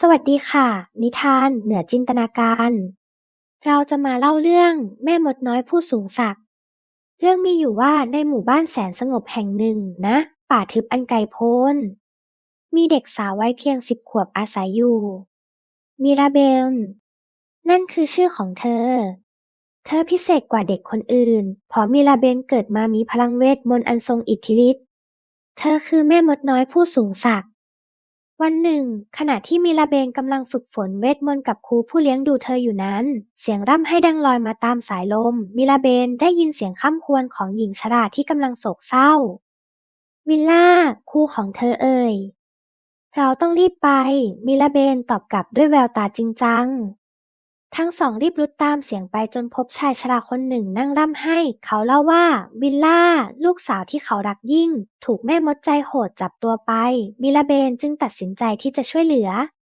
สวัสดีค่ะ นิทานเหนือจินตนาการ เราจะมาเล่าเรื่องแม่มดน้อยผู้สูงศักดิ์เรื่องมีอยู่ว่าในหมู่บ้านแสนสงบแห่งหนึ่งนะ ป่าทึบอันไกลโพ้น มีเด็กสาววัยเพียงสิบขวบอาศัยอยู่ มิราเบล นั่นคือชื่อของเธอ เธอพิเศษกว่าเด็กคนอื่น เพราะมิราเบลเกิดมามีพลังเวทมนต์อันทรงอิทธิฤทธิ์ เธอคือแม่มดน้อยผู้สูงศักดิ์ วันหนึ่ง ขณะที่มิลาเบนกำลังฝึกฝนเวทมนต์กับครูผู้เลี้ยงดูเธออยู่นั้น เสียงร่ำให้ดังลอยมาตามสายลม มิลาเบนได้ยินเสียงข้ามควรของหญิงชราที่กำลังโศกเศร้า วิลล่าครูของเธอเอ่ย เราต้องรีบไป มิลาเบนตอบกลับด้วยแววตาจริงจัง ทั้งสองรีบรุดตามเสียงไปจนพบชายชราคนหนึ่งนั่งร่ำไห้ เขาเล่าว่า วิลล่า ลูกสาวที่เขารักยิ่ง ถูกแม่มดใจโหดจับตัวไปมิลาเบนจึงตัดสินใจที่จะช่วยเหลือ